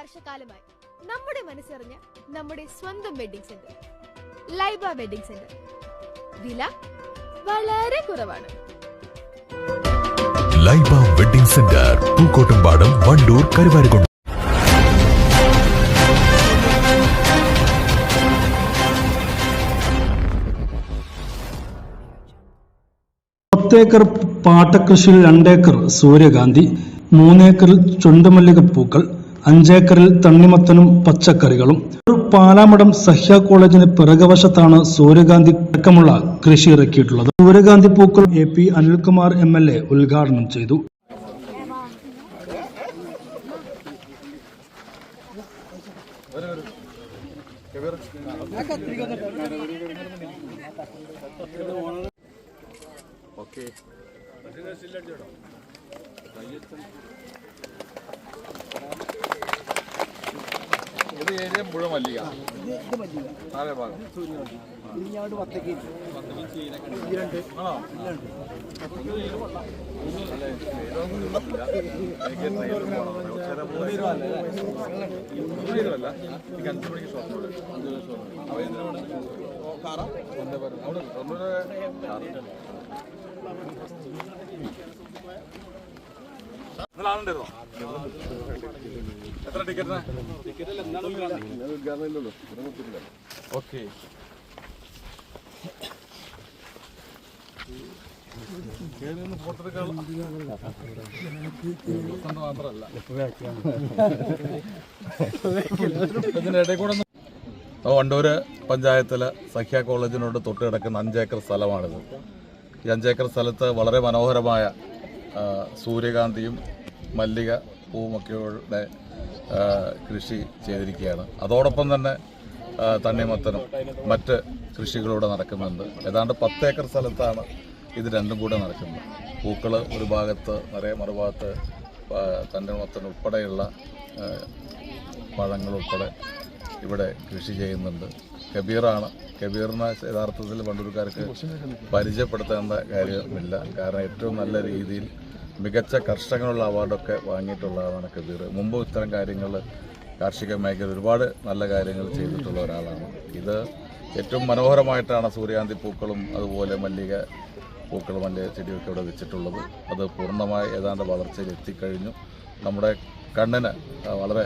വർഷക്കാലമായി നമ്മുടെ മനസ്സറിഞ്ഞ നമ്മുടെ സ്വന്തം wedding centre Laiba wedding centre. വില വളരെ കുറവാണ്. Laiba wedding centre Pookkottumpadam Wandoor Karuvarakundu. പത്തേക്കർ പാട്ടകൃഷിയിൽ രണ്ടേക്കർ സൂര്യകാന്തി മൂന്നേക്കറിൽ ചുണ്ടുമല്ലികപ്പൂക്കൾ അഞ്ചേക്കറിൽ തണ്ണിമത്തനും പച്ചക്കറികളും. പാലാമടം സഹ്യ കോളേജിന് പിറകവശത്താണ് സൂര്യകാന്തി അടക്കമുള്ള കൃഷി ഇറക്കിയിട്ടുള്ളത്. സൂര്യകാന്തി പൂക്കൾ A P Anilkumar M L A ഉദ്ഘാടനം ചെയ്തു. ഇത് ഏരിയ മുഴുവൻ മല്ലിക നാലേ ഭാഗം ആണോ പോകണം. ഉച്ചവരെ മൂന്ന് മൂന്ന് ഇരുപതല്ല. എനിക്ക് അഞ്ച് മണിക്ക് ഷോപ്പ് ഉണ്ട്. അവ എന്തിനാ വേണ്ടത്? ഓ, കാറാ? അവിടെ? അവിടെ എത്ര വണ്ടൂര് പഞ്ചായത്തിലെ സഖ്യ കോളേജിനോട് തൊട്ട് കിടക്കുന്ന അഞ്ചേക്കർ സ്ഥലമാണിത്. ഈ അഞ്ചേക്കർ സ്ഥലത്ത് വളരെ മനോഹരമായ സൂര്യകാന്തിയും മല്ലിക പൂവുമൊക്കെയുടെ കൃഷി ചെയ്തിരിക്കുകയാണ്. അതോടൊപ്പം തന്നെ തണ്ണിമത്തനും മറ്റ് കൃഷികളൂടെ നടക്കുന്നുണ്ട്. ഏതാണ്ട് പത്തേക്കർ സ്ഥലത്താണ് ഇത് രണ്ടും കൂടെ നടക്കുന്നത്. പൂക്കൾ ഒരു ഭാഗത്ത് നിറയെ മറുഭാഗത്ത് തണ്ണിമത്തൻ ഉൾപ്പെടെയുള്ള പഴങ്ങളുൾപ്പെടെ ഇവിടെ കൃഷി ചെയ്യുന്നുണ്ട്. കബീറാണ്. കബീറിനെ യഥാർത്ഥത്തിൽ വണ്ടൂർക്കാർക്ക് പരിചയപ്പെടുത്തേണ്ട കാര്യമില്ല. കാരണം ഏറ്റവും നല്ല രീതിയിൽ മികച്ച കർഷകനുള്ള അവാർഡൊക്കെ വാങ്ങിയിട്ടുള്ളതാണ് കബീർ മുമ്പ് ഇത്തരം കാര്യങ്ങൾ കാർഷിക മേഖല ഒരുപാട് നല്ല കാര്യങ്ങൾ ചെയ്തിട്ടുള്ള ഒരാളാണ്. ഇത് ഏറ്റവും മനോഹരമായിട്ടാണ് സൂര്യാന്തി പൂക്കളും അതുപോലെ മല്ലിക പൂക്കളും മല്ലിക ചെടിയൊക്കെ ഇവിടെ വെച്ചിട്ടുള്ളത്. അത് പൂർണമായി ഏതാണ്ട് വളർച്ചയിൽ എത്തിക്കഴിഞ്ഞു. നമ്മുടെ കണ്ണിന് വളരെ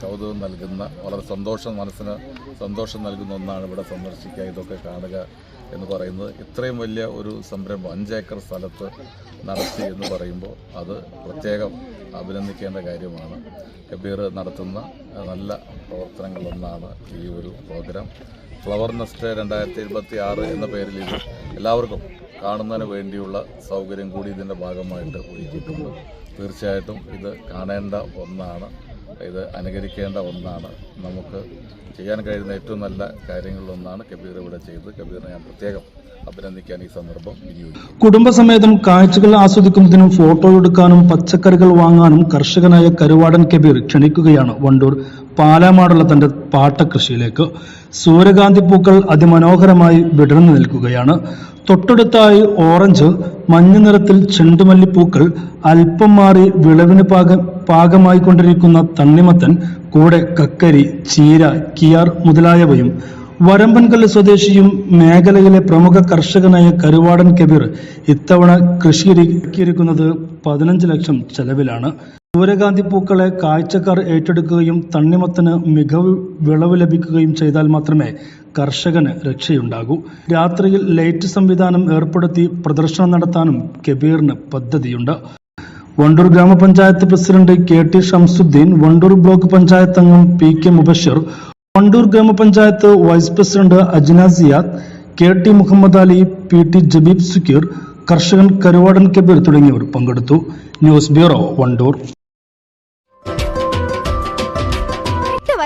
കൗതുകം നൽകുന്ന വളരെ സന്തോഷം മനസ്സിന് സന്തോഷം നൽകുന്ന ഒന്നാണ് ഇവിടെ സന്ദർശിക്കുക ഇതൊക്കെ കാണുക എന്ന് പറയുന്നത്. ഇത്രയും വലിയ ഒരു സംരംഭം അഞ്ചേക്കർ സ്ഥലത്ത് നടത്തി എന്ന് പറയുമ്പോൾ അത് പ്രത്യേകം അഭിനന്ദിക്കേണ്ട കാര്യമാണ്. കബീർ നടത്തുന്ന നല്ല പ്രവർത്തനങ്ങളൊന്നാണ് ഈ ഒരു പ്രോഗ്രാം. ഫ്ലവർ നെസ്റ്റ് രണ്ടായിരത്തി ഇരുപത്തി ആറ് എന്ന പേരിൽ ഇത് എല്ലാവർക്കും കാണുന്നതിന് വേണ്ടിയുള്ള സൗകര്യം കൂടി ഇതിന്റെ ഭാഗമായിട്ട് ഒരുക്കിയിട്ടുണ്ട്. തീർച്ചയായിട്ടും ഇത് കാണേണ്ട ഒന്നാണ്. ഇത് അനുകരിക്കേണ്ട ഒന്നാണ്. നമുക്ക് ചെയ്യാൻ കഴിയുന്ന ഏറ്റവും നല്ല കാര്യങ്ങളിലൊന്നാണ് കബീർ ഇവിടെ ചെയ്തത്. കബീറിനെ ഞാൻ പ്രത്യേകം അഭിനന്ദിക്കാൻ ഈ സന്ദർഭം കുടുംബസമേതം കാഴ്ചകൾ ആസ്വദിക്കുന്നതിനും ഫോട്ടോ എടുക്കാനും പച്ചക്കറികൾ വാങ്ങാനും കർഷകനായ കരുവാടൻ കബീർ ക്ഷണിക്കുകയാണ് വണ്ടൂർ പാലാമാടുള്ള തന്റെ പാട്ടകൃഷിയിലേക്ക് സൂര്യകാന്തി പൂക്കൾ അതിമനോഹരമായി വിടർന്നു നിൽക്കുകയാണ്. തൊട്ടടുത്തായി ഓറഞ്ച് മഞ്ഞ നിറത്തിൽ ചെണ്ടുമല്ലിപ്പൂക്കൾ അല്പം മാറി വിളവിന് പാക പാകമായി കൊണ്ടിരിക്കുന്ന തണ്ണിമത്തൻ കൂടെ കക്കരി ചീര കിയാർ മുതലായവയും വരമ്പൻകല്ല് സ്വദേശിയും മേഖലയിലെ പ്രമുഖ കർഷകനായ കരുവാടൻ കബീർ ഇത്തവണ കൃഷി ഇറക്കിയിരിക്കുന്നത് പതിനഞ്ച് ലക്ഷം ചെലവിലാണ്. സൂര്യകാന്തി പൂക്കളെ കാഴ്ചക്കാർ ഏറ്റെടുക്കുകയും തണ്ണിമത്തന് മികവ് വിളവ് ലഭിക്കുകയും ചെയ്താൽ മാത്രമേ കർഷകന് രക്ഷയുണ്ടാകൂ. രാത്രിയിൽ ലൈറ്റ് സംവിധാനം ഏർപ്പെടുത്തി പ്രദർശനം നടത്താനും കബീറിന് പദ്ധതിയുണ്ട്. വണ്ടൂർ ഗ്രാമപഞ്ചായത്ത് president K T Shamsuddin Wandoor block panchayat അംഗം പി കെ മുബഷിർ വണ്ടൂർ ഗ്രാമപഞ്ചായത്ത് vice president Ajna Siyad K T Muhammad Ali P T Jabeeb Sukkeer കർഷകൻ കരുവാടൻ കബീർ തുടങ്ങിയവർ പങ്കെടുത്തു. News bureau Wandoor.